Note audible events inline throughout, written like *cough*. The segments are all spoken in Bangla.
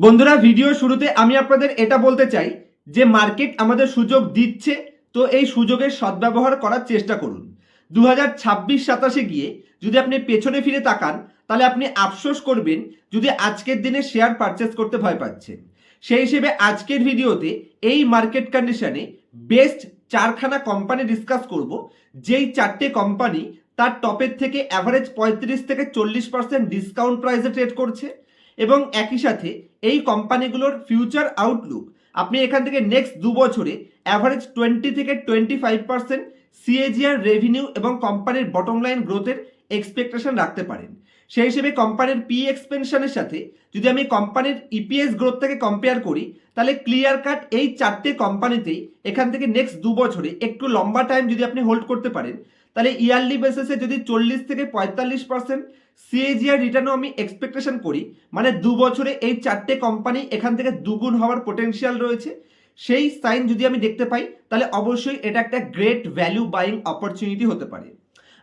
বন্ধুরা ভিডিও শুরুতে আমি আপনাদের এটা বলতে চাই যে মার্কেট আমাদের সুযোগ দিচ্ছে, তো এই সুযোগের সদ্ব্যবহার করার চেষ্টা করুন। দু হাজার ছাব্বিশ সাতাশে গিয়ে যদি আপনি পেছনে ফিরে তাকান, তাহলে আপনি আফসোস করবেন যদি আজকের দিনে শেয়ার পারচেস করতে ভয় পাচ্ছেন। সেই হিসেবে আজকের ভিডিওতে এই মার্কেট কন্ডিশনে বেস্ট চারখানা কোম্পানি ডিসকাস করব, যেই চারটে কোম্পানি তার টপের থেকে অ্যাভারেজ পঁয়ত্রিশ থেকে চল্লিশ পার্সেন্ট ডিসকাউন্ট প্রাইসে ট্রেড করছে। এবং একই সাথে এই কোম্পানিগুলোর ফিউচার আউটলুক আপনি এখান থেকে নেক্সট দু বছরে অ্যাভারেজ টোয়েন্টি থেকে twenty five percent CAGR revenue এবং কোম্পানির বটম লাইন গ্রোথের এক্সপেকটেশন রাখতে পারেন। সেই হিসেবে কোম্পানির পি এক্সপেনশনের সাথে যদি আমি কোম্পানির ইপিএস গ্রোথটাকে কম্পেয়ার করি, তাহলে ক্লিয়ার কাট এই চারটে কোম্পানিতেই এখান থেকে নেক্সট দু বছরে একটু লম্বা টাইম যদি আপনি হোল্ড করতে পারেন তাহলে ইয়ারলি বেসিসে যদি চল্লিশ থেকে পঁয়তাল্লিশ পার্সেন্ট সিএজিআর রিটার্নও আমি এক্সপেকটেশন করি মানে দু বছরে এই চারটে কোম্পানি এখান থেকে দুগুণ হওয়ার পোটেনশিয়াল রয়েছে, সেই সাইন যদি আমি দেখতে পাই, তাহলে অবশ্যই এটা একটা গ্রেট ভ্যালু বাইং অপরচুনিটি হতে পারে।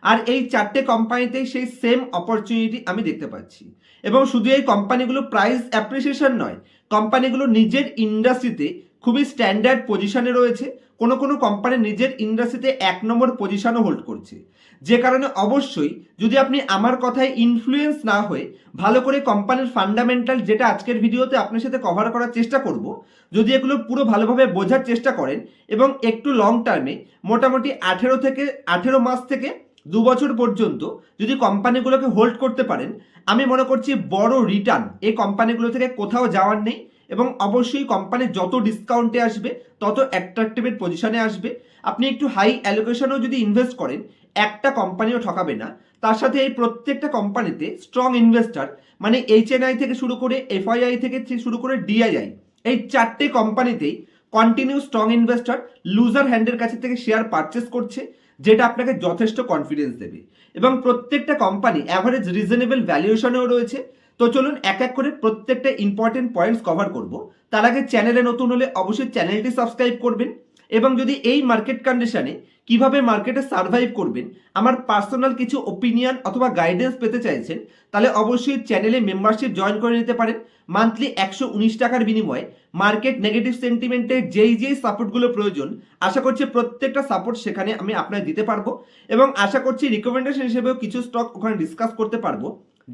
আর এই চারটে কোম্পানিতেই সেই সেম অপরচুনিটি আমি দেখতে পাচ্ছি। এবং শুধু এই কোম্পানিগুলো প্রাইস অ্যাপ্রিসিয়েশন নয় কোম্পানিগুলো নিজের ইন্ডাস্ট্রিতে খুবই স্ট্যান্ডার্ড পজিশনে রয়েছে। কোনো কোনো কোম্পানি নিজের ইন্ডাস্ট্রিতে এক নম্বর পজিশনও হোল্ড করছে। যে কারণে অবশ্যই যদি আপনি আমার কথায় ইনফ্লুয়েন্স না হয়ে ভালো করে কোম্পানির ফান্ডামেন্টাল যেটা আজকের ভিডিওতে আপনার সাথে কভার করার চেষ্টা করব, যদি এগুলো পুরো ভালোভাবে বোঝার চেষ্টা করেন এবং একটু লং টার্মে মোটামুটি আঠেরো থেকে, আঠেরো মাস থেকে দু বছর পর্যন্ত যদি কোম্পানিগুলোকে হোল্ড করতে পারেন, আমি মনে করছি বড় রিটার্ন এই কোম্পানিগুলো থেকে কোথাও যাওয়ার নেই। এবং অবশ্যই কোম্পানি যত ডিসকাউন্টে আসবে, তত অ্যাট্রাকটিভের পজিশনে আসবে। আপনি একটু হাই অ্যালোকেশনও যদি ইনভেস্ট করেন, একটা কোম্পানিও ঠকাবে না। তার সাথে এই প্রত্যেকটা কোম্পানিতে স্ট্রং ইনভেস্টার মানে এইচএনআই থেকে শুরু করে এফআইআই থেকে শুরু করে ডিআইআই এই চারটে কোম্পানিতেই কন্টিনিউ স্ট্রং ইনভেস্টর লুজার হ্যান্ডের কাছে থেকে শেয়ার পারচেস করছে, যেটা আপনাকে যথেষ্ট কনফিডেন্স দেবে। এবং প্রত্যেকটা কোম্পানি অ্যাভারেজ রিজনেবল ভ্যালুয়েশনেও রয়েছে। তো চলুন এক এক করে প্রত্যেকটা ইম্পর্টেন্ট পয়েন্টস কভার করব। তার আগে চ্যানেলে নতুন হলে অবশ্যই চ্যানেলটি সাবস্ক্রাইব করবেন এবং যদি এই মার্কেট কন্ডিশনে কীভাবে মার্কেটে সার্ভাইভ করবেন, আমার পার্সোনাল কিছু ওপিনিয়ন অথবা গাইডেন্স পেতে চাইছেন, তাহলে অবশ্যই চ্যানেলে মেম্বারশিপ জয়েন করে নিতে পারেন। মান্থলি একশো উনিশ টাকার বিনিময়ে মার্কেট নেগেটিভ সেন্টিমেন্টে যেই যেই সাপোর্টগুলো প্রয়োজন, আশা করছি প্রত্যেকটা সাপোর্ট সেখানে আমি আপনার দিতে পারব এবং আশা করছি রিকমেন্ডেশন হিসেবেও কিছু স্টক ওখানে ডিসকাস করতে পারব,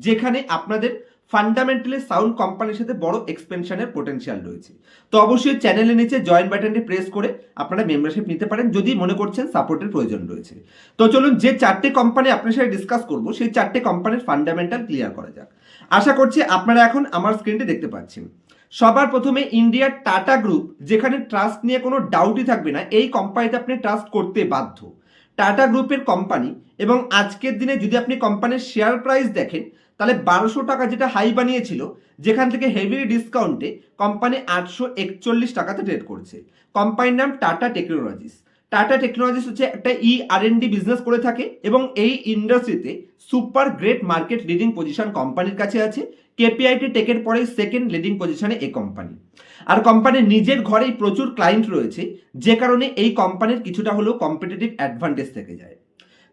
যেখানে আপনাদের ফান্ডামেন্টালি সাউন্ড কোম্পানির সাথে বড় এক্সপেনশনের পোটেনশিয়াল রয়েছে। তো অবশ্যই চ্যানেলের নিচে জয়েন বাটনটি প্রেস করে আপনারা মেম্বারশিপ নিতে পারেন, যদি মনে করছেন সাপোর্টের প্রয়োজন রয়েছে। তো চলুন যে চারটে কোম্পানি আপনার সাথে ডিসকাস করব, সেই চারটে কোম্পানির ফান্ডামেন্টাল ক্লিয়ার করা যাক। আশা করছি আপনারা এখন আমার স্ক্রিনটি দেখতে পাচ্ছেন। সবার প্রথমে ইন্ডিয়ার টাটা গ্রুপ যেখানে ট্রাস্ট নিয়ে কোনো ডাউটই থাকবে না, এই কোম্পানিতে আপনি ট্রাস্ট করতে বাধ্য। টাটা গ্রুপের কোম্পানি এবং আজকের দিনে যদি আপনি কোম্পানির শেয়ার প্রাইস দেখেন তাহলে বারোশো টাকা যেটা হাই বানিয়েছিল, যেখান থেকে হেভি ডিসকাউন্টে কোম্পানি আটশো একচল্লিশ টাকাতে ট্রেড করছে। কোম্পানির নাম টাটা টেকনোলজিস টাটা টেকনোলজিস হচ্ছে একটা ই আর ডি বিজনেস করে থাকে এবং এই ইন্ডাস্ট্রিতে super great market leading position কোম্পানির কাছে আছে। কেপিআইটি টেকের পরে সেকেন্ড লিডিং পজিশনে এই কোম্পানি আর কোম্পানির নিজের ঘরেই প্রচুর ক্লায়েন্ট রয়েছে, যে কারণে এই কোম্পানির কিছুটা হলেও কম্পিটিটিভ অ্যাডভান্টেজ থেকে যায়।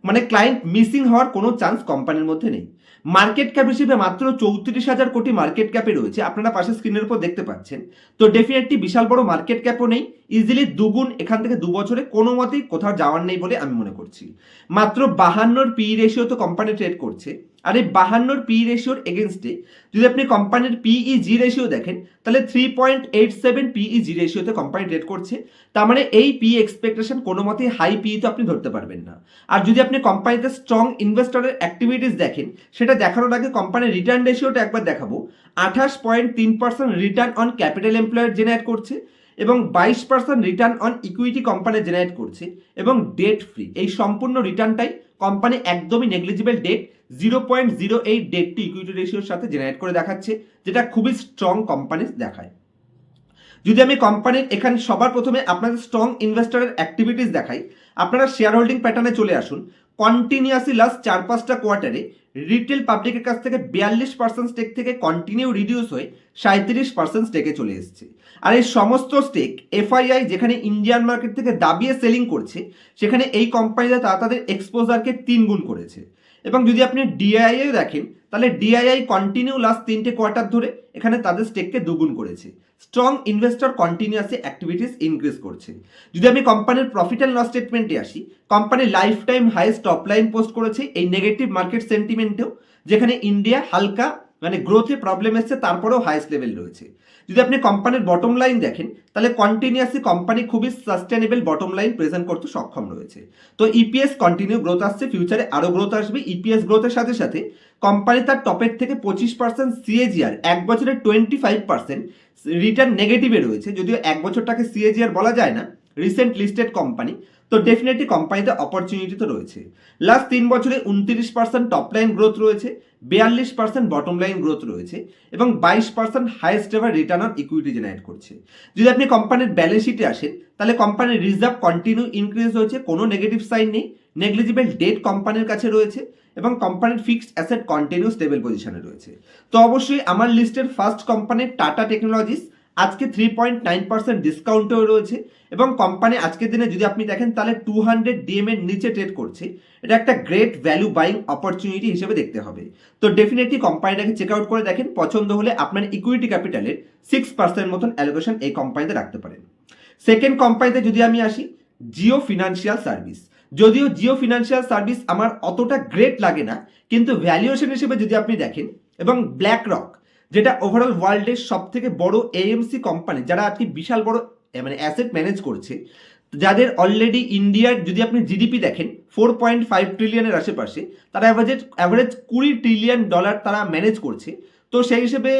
মানে ক্লায়েন্ট মিসিং হওয়ার কোনো চান্স কোম্পানির মধ্যে নেই। মার্কেট ক্যাপ হিসেবে মাত্র চৌত্রিশ হাজার কোটি মার্কেট ক্যাপে রয়েছে। আপনারা পাশে স্ক্রিনের উপর দেখতে পাচ্ছেন। তো ডেফিনেটলি বিশাল বড় মার্কেট ক্যাপও নেই। ইজিলি দুগুণ এখান থেকে দু বছরে কোনো মতেই কোথাও যাওয়ার নেই বলে আমি মনে করছি। মাত্র বাহান্নর পি রেশিও তো কোম্পানি ট্রেড করছে। আর এই বাহান্নর পি রেশিওর এগেনস্টে যদি আপনি কোম্পানির পিই জি রেশিও দেখেন, তাহলে three point eight seven PE G রেশিওতে company trade করছে। তার মানে এই পি এক্সপেকটেশন কোনো মতেই হাই পি তো আপনি ধরতে পারবেন না। আর যদি আপনি কোম্পানিতে স্ট্রং ইনভেস্টরের অ্যাক্টিভিটিস দেখেন, সেটা দেখানোর আগে কোম্পানির রিটার্ন রেশিওটা একবার দেখাবো। আঠাশ পয়েন্ট তিন percent return on capital employer generate করছে এবং বাইশ percent return on equity company generate করছে এবং ডেট ফ্রি এই সম্পূর্ণ রিটার্নটাই কোম্পানি একদমই negligible debt zero point zero eight debt to equity রেশিওর সাথে জেনারেট করে দেখাচ্ছে, যেটা খুবই স্ট্রং কোম্পানি দেখায়। যদি আমি কোম্পানির এখানে সবার প্রথমে আপনাদের স্ট্রং ইনভেস্টারের অ্যাক্টিভিটিস দেখাই, আপনারা শেয়ার হোল্ডিং প্যাটার্নে চলে আসুন। কন্টিনিউয়াসলি লাস্ট চার পাঁচটা কোয়ার্টারে রিটেল পাবলিকের কাছ থেকে বিয়াল্লিশ পার্সেন্ট স্টেক থেকে কন্টিনিউ রিডিউস হয়ে সাঁত্রিশ পার্সেন্ট স্টেকে চলে এসেছে। আর এই সমস্ত স্টেক এফআইআই যেখানে ইন্ডিয়ান মার্কেট থেকে দাবিয়ে সেলিং করছে, সেখানে এই কোম্পানিরা তারা তাদের এক্সপোজারকে তিন গুণ করেছে। এবং যদি আপনি ডিআইআই দেখেন, তাহলে ডিআইআই কন্টিনিউ লাস্ট তিনটে কোয়ার্টার ধরে এখানে তাদের স্টেককে দুগুণ করেছে। Strong investor continuously activities increase করছে। যদি আমি কোম্পানির প্রফিট অ্যান্ড লস স্টেটমেন্টে আসি company life time highest top line post করেছে এই নেগেটিভ মার্কেট সেন্টিমেন্টেও যেখানে ইন্ডিয়া হালকা মানে গ্রোথে প্রবলেম এসছে, তারপরেও হাইস্ট লেভেল রয়েছে। যদি আপনি কোম্পানির বটম লাইন দেখেন, তাহলে কন্টিনিউয়াসলি কোম্পানি খুবই সাস্টেনেবল বটম লাইন প্রেজেন্ট করতে সক্ষম রয়েছে। তো ইপিএস কন্টিনিউ গ্রোথ আসছে ফিউচারে আরও গ্রোথ আসবে। ইপিএস গ্রোথের সাথে সাথে কোম্পানি তার টপের থেকে পঁচিশ পার্সেন্ট সিএজিআর এক বছরে টোয়েন্টি ফাইভ পার্সেন্ট রিটার্ন নেগেটিভে রয়েছে। যদিও এক বছরটাকে সিএজিআর বলা যায় না রিসেন্ট লিস্টেড কোম্পানি তো ডেফিনেটলি কোম্পানিতে অপরচুনিটি তো রয়েছে। লাস্ট তিন বছরে উনত্রিশ পার্সেন্ট টপ লাইন গ্রোথ রয়েছে, বিয়াল্লিশ পার্সেন্ট বটম লাইন গ্রোথ রয়েছে, এবং বাইশ percent highest ever return on equity generate করছে। যদি আপনি কোম্পানির ব্যালেন্স শিটে আসেন, তাহলে কোম্পানির রিজার্ভ কন্টিনিউ ইনক্রিজ হয়েছে, কোনো নেগেটিভ সাইন নেই নেগলিজিবল ডেট কোম্পানির কাছে রয়েছে, এবং কোম্পানির ফিক্সড অ্যাসেট কন্টিনিউ স্টেবল পজিশনে রয়েছে। তো অবশ্যই আমার লিস্টের ফার্স্ট কোম্পানি টাটা টেকনোলজিস আজকে থ্রি পয়েন্ট নাইন পার্সেন্ট ডিসকাউন্টেও রয়েছে এবং কোম্পানি আজকের দিনে যদি আপনি দেখেন তাহলে টু হান্ড্রেড ডিএম এর নিচে ট্রেড করছে। এটা একটা গ্রেট ভ্যালু বাইং অপরচুনিটি হিসেবে দেখতে হবে। তো ডেফিনেটলি কোম্পানিটাকে চেক আউট করে দেখেন, পছন্দ হলে আপনার ইকুইটি ক্যাপিটালের সিক্স পার্সেন্ট মতন অ্যালোকেশন এই কোম্পানিতে রাখতে পারেন। সেকেন্ড কোম্পানিতে যদি আমি আসি জিও ফিনান্সিয়াল সার্ভিস যদিও জিও ফিনান্সিয়াল সার্ভিস আমার অতটা গ্রেট লাগে না, কিন্তু ভ্যালুয়েশন হিসেবে যদি আপনি দেখেন, এবং ব্ল্যাক রক যেটা ওভারঅল ওয়ার্ল্ডের সব থেকে বড় এএমসি কোম্পানি যারা আজকে বিশাল বড় মানে অ্যাসেট ম্যানেজ করছে, যাদের অলরেডি ইন্ডিয়ার যদি আপনি জিডিপি দেখেন ফোর পয়েন্ট ফাইভ ট্রিলিয়নের আশেপাশে, তারা অ্যাভারেজ অ্যাভারেজ কুড়ি ট্রিলিয়ন ডলার তারা ম্যানেজ করছে। তো সেই হিসেবে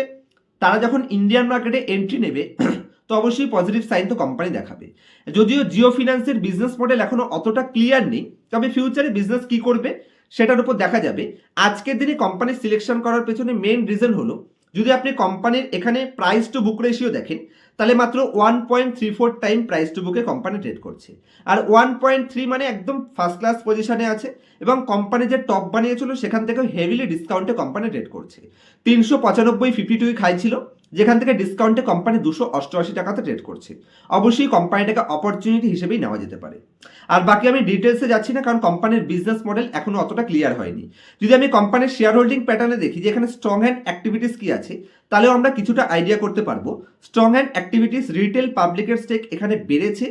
তারা যখন ইন্ডিয়ান মার্কেটে এন্ট্রি নেবে, *clears throat* তো অবশ্যই পজিটিভ সাইন তো কোম্পানি দেখাবে। যদিও জিও ফিনান্সের বিজনেস মডেল এখনও অতটা ক্লিয়ার নেই, তবে ফিউচারে বিজনেস কি করবে, সেটার উপর দেখা যাবে। আজকের দিনে কোম্পানি সিলেকশন করার পেছনে মেন রিজন হলো যদি আপনি কোম্পানির এখানে প্রাইস টু বুক রেশিও দেখেন, তাহলে মাত্র one point three four time price to বুকে কোম্পানি ট্রেড করছে। আর ওয়ান পয়েন্ট থ্রি মানে একদম ফার্স্ট ক্লাস পজিশনে আছে এবং কোম্পানি যে টপ বানিয়েছিল, সেখান থেকেও হেভিলি ডিসকাউন্টে কোম্পানি ট্রেড করছে। তিনশো পঁচানব্বই ফিফটি টুই খাই ছিল যেখান থেকে ডিসকাউন্টে কোম্পানি দুশো অষ্টআশি টাকাতে ট্রেড করছে। অবশ্যই কোম্পানিটাকে অপরচুনিটি হিসেবেই নেওয়া যেতে পারে। আর বাকি আমি ডিটেলসে যাচ্ছি না, কারণ কোম্পানির বিজনেস মডেল এখনও অতটা ক্লিয়ার হয়নি। যদি আমি কোম্পানির শেয়ার হোল্ডিং প্যাটার্নে দেখি যে এখানে স্ট্রং হ্যান্ড অ্যাক্টিভিটিস কি আছে, তাহলেও আমরা কিছুটা আইডিয়া করতে পারব। স্ট্রং হ্যান্ড অ্যাক্টিভিটিস রিটেল পাবলিকের স্টেক এখানে বেড়েছে।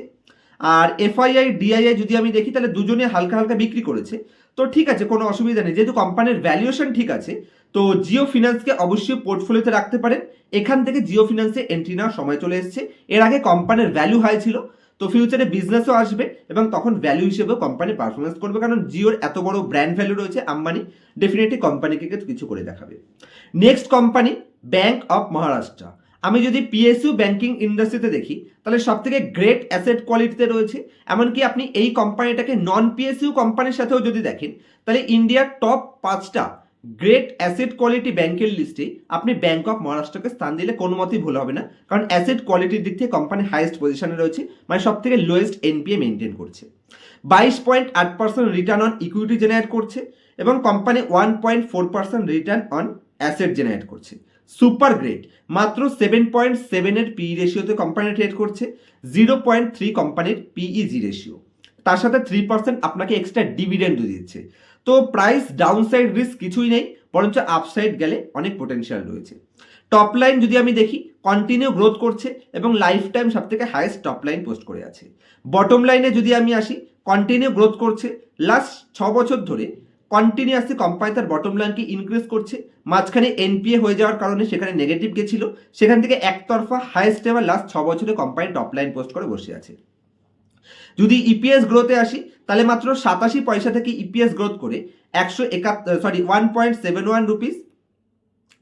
আর এফআইআই ডিআইআই যদি আমি দেখি, তাহলে দুজনে হালকা হালকা বিক্রি করেছে। তো ঠিক আছে, কোনো অসুবিধা নেই। যেহেতু কোম্পানির ভ্যালুয়েশন ঠিক আছে, তো জিও ফিনান্সকে অবশ্যই পোর্টফোলিওতে রাখতে পারেন। এখান থেকে জিও ফিনান্সে এন্ট্রি নেওয়ার সময় চলে এসেছে। এর আগে কোম্পানির ভ্যালু হাই ছিল, তো ফিউচারে বিজনেসও আসবে এবং তখন ভ্যালু হিসেবেও কোম্পানি পারফরমেন্স করবে, কারণ জিওর এত বড় ব্র্যান্ড ভ্যালু রয়েছে, আম্বানি ডেফিনেটলি কোম্পানিকে কিছু করে দেখাবে। Next company bank of Maharashtra আমি যদি পিএসইউ ব্যাংকিং ইন্ডাস্ট্রিতে দেখি, তাহলে সব থেকে গ্রেট অ্যাসেট কোয়ালিটিতে রয়েছে। এমনকি আপনি এই কোম্পানিটাকে নন পিএসইউ কোম্পানির সাথেও যদি দেখেন, তাহলে ইন্ডিয়ার টপ পাঁচটা গ্রেট অ্যাসেট কোয়ালিটি ব্যাংকের লিস্টে আপনি ব্যাংক অফ মহারাষ্ট্রকে স্থান দিলে কোনো মতেই ভুল হবে না। কারণ অ্যাসেট কোয়ালিটির দিক থেকে কোম্পানি হাইয়েস্ট পজিশনে রয়েছে মানে সব থেকে লোয়েস্ট এনপিএ মেনটেন করছে। বাইশ পয়েন্ট আট percent return on equity generate করছে এবং company one point four percent return on asset generate করছে। সুপার গ্রেট মাত্র সেভেন পয়েন্ট সেভেনের পিই রেশিওতে কোম্পানি ট্রেড করছে জিরো পয়েন্ট থ্রি কোম্পানির পিইজি রেশিও তার সাথে থ্রি পার্সেন্ট আপনাকে এক্সট্রা ডিভিডেন্ডও দিচ্ছে। তো প্রাইস ডাউনসাইড রিস্ক কিছুই নেই, বরঞ্চ আপসাইড গেলে অনেক পোটেনশিয়াল রয়েছে। টপ লাইন যদি আমি দেখি কন্টিনিউ গ্রোথ করছে এবং লাইফ টাইম সব থেকে হাইয়েস্ট টপ লাইন পোস্ট করে আছে। বটম লাইনে যদি আমি আসি কন্টিনিউ গ্রোথ করছে। লাস্ট ছ বছর ধরে কন্টিনিউয়াসলি কোম্পানি তার বটম লাইনকে ইনক্রিজ করছে। মাঝখানে এনপিএ হয়ে যাওয়ার কারণে সেখানে নেগেটিভ গেছিল। সেখান থেকে একতরফা হাইয়েস্ট এবার লাস্ট ছ বছরে কোম্পানি টপ লাইন পোস্ট করে বসে আছে। যদি ইপিএস গ্রোথে আসি, তাহলে মাত্র সাতাশি পয়সা থেকে ইপিএস গ্রোথ করে একশো একাত্তর sorry one point seven one rupees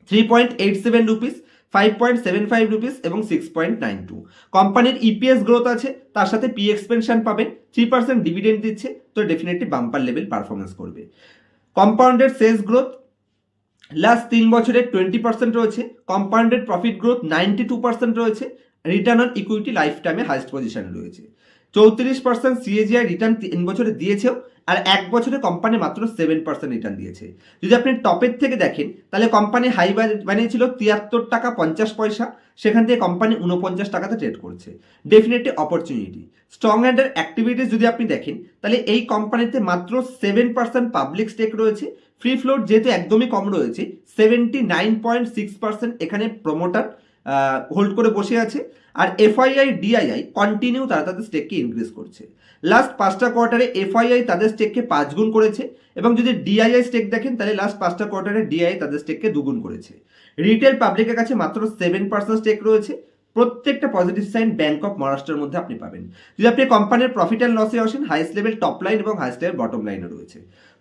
three point eight seven rupees five point seven five rupees এবং সিক্স পয়েন্ট নাইন টু কোম্পানির ইপিএস গ্রোথ আছে, তার সাথে পি এক্সপেনশন পাবেন থ্রি পার্সেন্ট ডিভিডেন্ড দিচ্ছে, তো ডেফিনেটলি বাম্পার লেভেল পারফরমেন্স করবে। কম্পাউন্ডেড সেলস গ্রোথ লাস্ট তিন বছরে টোয়েন্টি পার্সেন্ট রয়েছে। Compounded profit growth ninety two percent রয়েছে। রিটার্ন অন ইকুইটি লাইফ টাইমে হাইস্ট পজিশনে রয়েছে। চৌত্রিশ পার্সেন্ট সিএজিআই রিটার্ন তিন বছরে দিয়েছেও। আর এক বছরে কোম্পানি মাত্র সেভেন পার্সেন্ট রিটার্ন দিয়েছে। যদি আপনি টপের থেকে দেখেন, তাহলে কোম্পানি হাই বানিয়েছিল তিয়াত্তর টাকা পঞ্চাশ পয়সা, সেখান থেকে কোম্পানি উনপঞ্চাশ টাকাতে ট্রেড করছে। ডেফিনেটলি অপরচুনিটি স্ট্রং হ্যান্ডের অ্যাক্টিভিটিস যদি আপনি দেখেন, তাহলে এই কোম্পানিতে মাত্র সেভেন পার্সেন্ট পাবলিক স্টেক রয়েছে। ফ্রি ফ্লোট যেহেতু একদমই কম রয়েছে seventy nine point six percent এখানে প্রমোটার হোল্ড করে বসে আছে। আর এফআইআই ডিআইআই কন্টিনিউ তারা তাদের স্টেককে ইনক্রিজ করছে। লাস্ট পাঁচটা কোয়ার্টারে এফআইআই তাদের স্টেককে পাঁচ গুণ করেছে এবং যদি ডিআইআই স্টেক দেখেন তাহলে লাস্ট পাঁচটা কোয়ার্টারে ডিআই তাদের স্টেককে দুগুণ করেছে। রিটেল পাবলিকের কাছে মাত্র সেভেন পার্সেন্ট স্টেক রয়েছে। প্রত্যেকটা পজিটিভ সাইন ব্যাংক অফ মহারাষ্ট্রের মধ্যে আপনি পাবেন। যদি আপনি কোম্পানির প্রফিট অ্যান্ড লসে আসেন হাইস্ট লেভেল টপ লাইন এবং হাইস্ট লেভেল বটম লাইনে রয়েছে।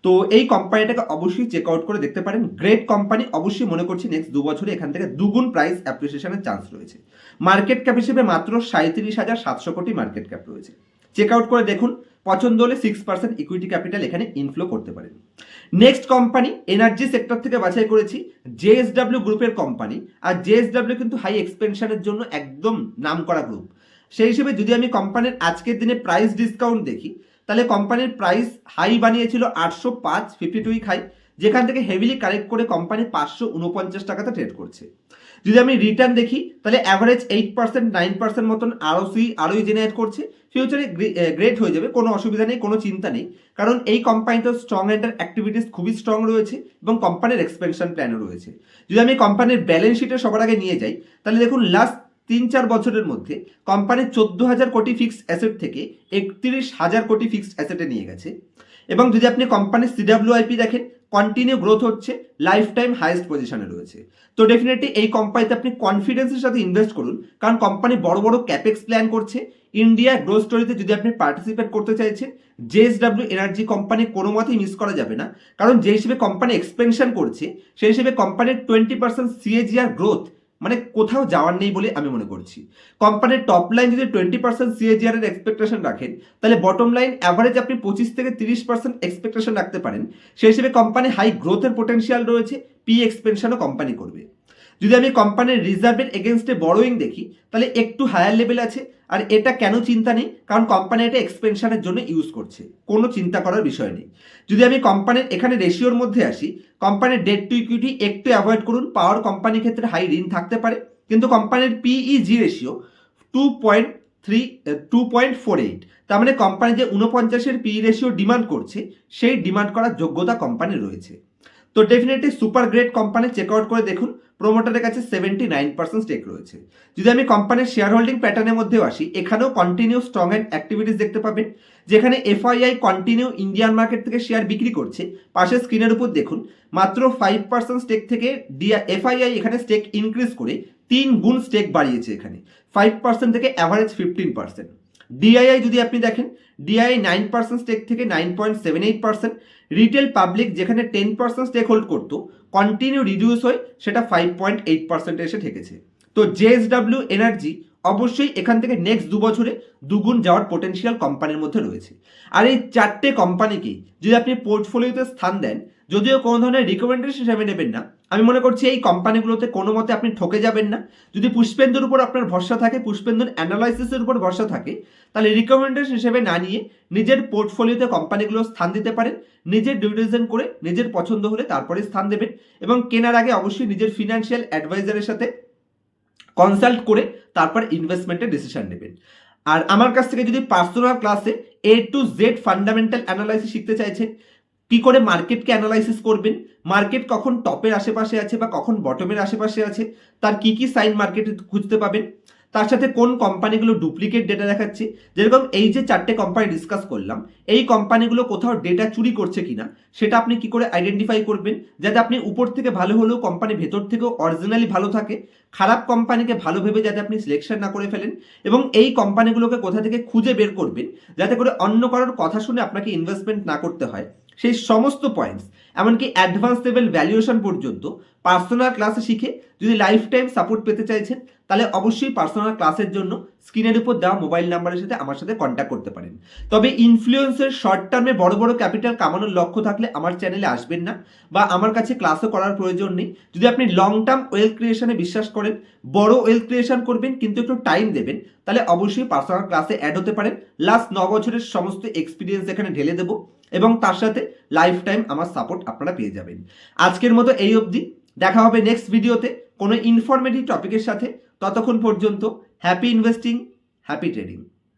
তো এই কোম্পানিটাকে অবশ্যই চেক আউট করে দেখতে পারেন। গ্রেট কোম্পানি অবশ্যই মনে করছি নেক্সট দু বছরে এখান থেকে দুগুণ প্রাইস অ্যাপ্রিসিয়েশনের চান্স রয়েছে। মার্কেট ক্যাপ হিসেবে মাত্র সাঁত্রিশ হাজার সাতশো কোটি মার্কেট ক্যাপ রয়েছে। চেক আউট করে দেখুন, পছন্দ হলে সিক্স পার্সেন্ট ইকুইটি ক্যাপিটাল এখানে ইনফ্লো করতে পারেন। নেক্সট কোম্পানি এনার্জি সেক্টর থেকে বাছাই করেছি জেএসডাব্লিউ গ্রুপের কোম্পানি আর জেএসডাব্লিউ কিন্তু হাই এক্সপেনশনের জন্য একদম নাম করা গ্রুপ সেই হিসেবে যদি আমি কোম্পানির আজকের দিনে প্রাইস ডিসকাউন্ট দেখি তাহলে কোম্পানির প্রাইস হাই বানিয়েছিল আটশো পাঁচ ফিফটি টু হাই যেখান থেকে হেভিলি কারেক্ট করে কোম্পানি পাঁচশো উনপঞ্চাশ টাকাতে ট্রেড করছে। যদি আমি রিটার্ন দেখি, তাহলে average eight percent nine percent মতন আরও সি আরোই জেনারেট করছে ফিউচারে গ্রেট হয়ে যাবে, কোনো অসুবিধা নেই, কোনো চিন্তা নেই। কারণ এই কোম্পানিতে স্ট্রং এন্টার অ্যাক্টিভিটিস খুবই স্ট্রং রয়েছে এবং কোম্পানির এক্সপেনশন প্ল্যানও রয়েছে। যদি আমি কোম্পানির ব্যালেন্স শিটে সবার আগে নিয়ে যাই, তাহলে দেখুন লাস্ট তিন চার বছরের মধ্যে কোম্পানির চোদ্দ হাজার কোটি ফিক্সড অ্যাসেট থেকে একত্রিশ হাজার কোটি ফিক্সড অ্যাসেটে নিয়ে গেছে। এবং যদি আপনি কোম্পানির সিডাব্লিউআইপি দেখেন কন্টিনিউ গ্রোথ হচ্ছে লাইফ টাইম হাইয়েস্ট পজিশনে রয়েছে। তো ডেফিনেটলি এই কোম্পানিতে আপনি কনফিডেন্সের সাথে ইনভেস্ট করুন, কারণ কোম্পানি বড় বড় ক্যাপেক্স প্ল্যান করছে। ইন্ডিয়া গ্রোথ স্টোরিতে যদি আপনি পার্টিসিপেট করতে চাইছেন জেএসডাব্লিউ এনার্জি কোম্পানি কোনো মতেই মিস করা যাবে না। কারণ যে হিসেবে কোম্পানি এক্সপেনশন করছে, সেই হিসেবে কোম্পানির টোয়েন্টি পার্সেন্ট সিএজিআর গ্রোথ মানে কোথাও যাওয়ার নেই বলে আমি মনে করছি। কোম্পানির টপ লাইন যদি টোয়েন্টি পার্সেন্ট সিএজিআর এর এক্সপেকটেশন রাখেন, তাহলে বটম লাইন অ্যাভারেজ আপনি পঁচিশ থেকে তিরিশ পার্সেন্ট এক্সপেকটেশন রাখতে পারেন। সেই হিসেবে কোম্পানি হাই গ্রোথের পোটেন্সিয়াল রয়েছে পি এক্সপেনশনও কোম্পানি করবে। যদি আমি কোম্পানির রিজার্ভের এগেনস্টে বড়োইং দেখি, তাহলে একটু হায়ার লেভেল আছে। আর এটা কেন চিন্তা নেই? কারণ কোম্পানি এটা এক্সপেনশনের জন্য ইউজ করছে। কোনো চিন্তা করার বিষয় নেই। যদি আমি কোম্পানির এখানে রেশিওর মধ্যে আসি কোম্পানির ডেট টু ইকুইটি একটু অ্যাভয়েড করুন। পাওয়ার কোম্পানির ক্ষেত্রে হাই ঋণ থাকতে পারে। কিন্তু কোম্পানির PEG ratio two point three two point four eight তার মানে কোম্পানি যে উনপঞ্চাশের পিই রেশিও ডিমান্ড করছে, সেই ডিমান্ড করার যোগ্যতা কোম্পানির রয়েছে। তো definitely super great company check out করে দেখুন। প্রোমোটারের কাছে সেভেন্টি নাইন পার্সেন্ট স্টেক রয়েছে। যদি আমি কোম্পানির শেয়ার হোল্ডিং প্যাটার্নের মধ্যেও আসি, এখানেও কন্টিনিউ স্ট্রং অ্যান্ড অ্যাক্টিভিটিস দেখতে পাবেন, যেখানে এফআইআই কন্টিনিউ ইন্ডিয়ান মার্কেট থেকে শেয়ার বিক্রি করছে। পাশের স্ক্রিনের উপর দেখুন, মাত্র ফাইভ পার্সেন্ট স্টেক থেকে ডিআ এফআইআই এখানে স্টেক ইনক্রিজ করে তিন গুণ স্টেক বাড়িয়েছে এখানে। ফাইভ পার্সেন্ট থেকে অ্যাভারেজ ফিফটিন পার্সেন্ট ডিআইআই যদি আপনি দেখেন ডিআইআই নাইন পার্সেন্ট স্টেক থেকে nine point seven eight percent retail public যেখানে টেন পার্সেন্ট স্টেক হোল্ড করতো কন্টিনিউ রিডিউস হয়ে সেটা ফাইভ পয়েন্ট এইট পার্সেন্টে এসে ঠেকেছে। তো জেএসডাব্লিউ এনার্জি অবশ্যই এখান থেকে নেক্সট দু বছরে দুগুণ যাওয়ার পোটেনশিয়াল কোম্পানির মধ্যে রয়েছে। আর এই চারটে কোম্পানিকে যদি আপনি পোর্টফোলিওতে স্থান দেন, যদিও কোনো ধরনের রিকমেন্ডেশন হিসাবে নেবেন না আমি মনে করছি এই কোম্পানিগুলোতে কোনো মতে আপনি ঠকে যাবেন না। যদি পুষ্পেন্দুর উপর আপনার ভরসা থাকে, পুষ্পেন্দুর অ্যানালাইসিসের উপর ভরসা থাকে, তাহলে রিকমেন্ডেশন হিসেবে না নিয়ে নিজের পোর্টফোলিওতে কোম্পানিগুলো স্থান দিতে পারেন, নিজের ডিভিশন করে নিজের পছন্দ হলে তারপরে স্থান দেবেন এবং কেনার আগে অবশ্যই নিজের ফিনান্সিয়াল অ্যাডভাইজারের সাথে কনসাল্ট করে তারপর ইনভেস্টমেন্টের ডিসিশন নেবেন। আর আমার কাছ থেকে যদি পার্সোনাল ক্লাসে A to Z fundamental analysis শিখতে চাইছেন, কি করে মার্কেটকে অ্যানালাইসিস করবেন মার্কেট কখন টপের আশেপাশে আছে বা কখন বটমের আশেপাশে আছে? তার কি কি সাইন মার্কেটে খুঁজতে পাবেন? তার সাথে কোন কোম্পানিগুলো ডুপ্লিকেট ডেটা দেখাচ্ছে? যেরকম এই যে চারটে কোম্পানি ডিসকাস করলাম, এই কোম্পানিগুলো কোথাও ডেটা চুরি করছে কিনা, সেটা আপনি কি করে আইডেন্টিফাই করবেন? যাতে আপনি উপর থেকে ভালো হলেও কোম্পানি ভেতর থেকেও অরিজিনালি ভালো থাকে, খারাপ কোম্পানিকে ভালো ভেবে যাতে আপনি সিলেকশন না করে ফেলেন এবং এই কোম্পানিগুলোকে কোথা থেকে খুঁজে বের করবেন? যাতে করে অন্য কারোর কথা শুনে আপনাকে ইনভেস্টমেন্ট না করতে হয়। সেই সমস্ত পয়েন্টস এমনকি অ্যাডভান্স লেভেল ভ্যালুয়েশন পর্যন্ত পার্সোনাল ক্লাসে শিখে যদি লাইফ টাইম সাপোর্ট পেতে চাইছেন, তাহলে অবশ্যই পার্সোনাল ক্লাসের জন্য স্ক্রিনের উপর দেওয়া মোবাইল নাম্বারের সাথে আমার সাথে কন্ট্যাক্ট করতে পারেন। তবে ইনফ্লুয়েন্সের শর্ট টার্মে বড় বড় ক্যাপিটাল কামানোর লক্ষ্য থাকলে আমার চ্যানেলে আসবেন না বা আমার কাছে ক্লাসও করার প্রয়োজন নেই। যদি আপনি লং টার্ম ওয়েলথ ক্রিয়েশনে বিশ্বাস করেন, বড় ওয়েলথ ক্রিয়েশন করবেন কিন্তু একটু টাইম দেবেন, তাহলে অবশ্যই পার্সোনাল ক্লাসে অ্যাড হতে পারেন। লাস্ট ন বছরের সমস্ত এক্সপিরিয়েন্স এখানে ঢেলে দেবো। এবং তার সাথে লাইফ টাইম আমার সাপোর্ট আপনারা পেয়ে যাবেন। আজকের মতো এই অবধি। দেখা হবে নেক্সট ভিডিওতে কোনো ইনফরমেটিভ টপিকের সাথে। ততক্ষণ পর্যন্ত হ্যাপি ইনভেস্টিং হ্যাপি ট্রেডিং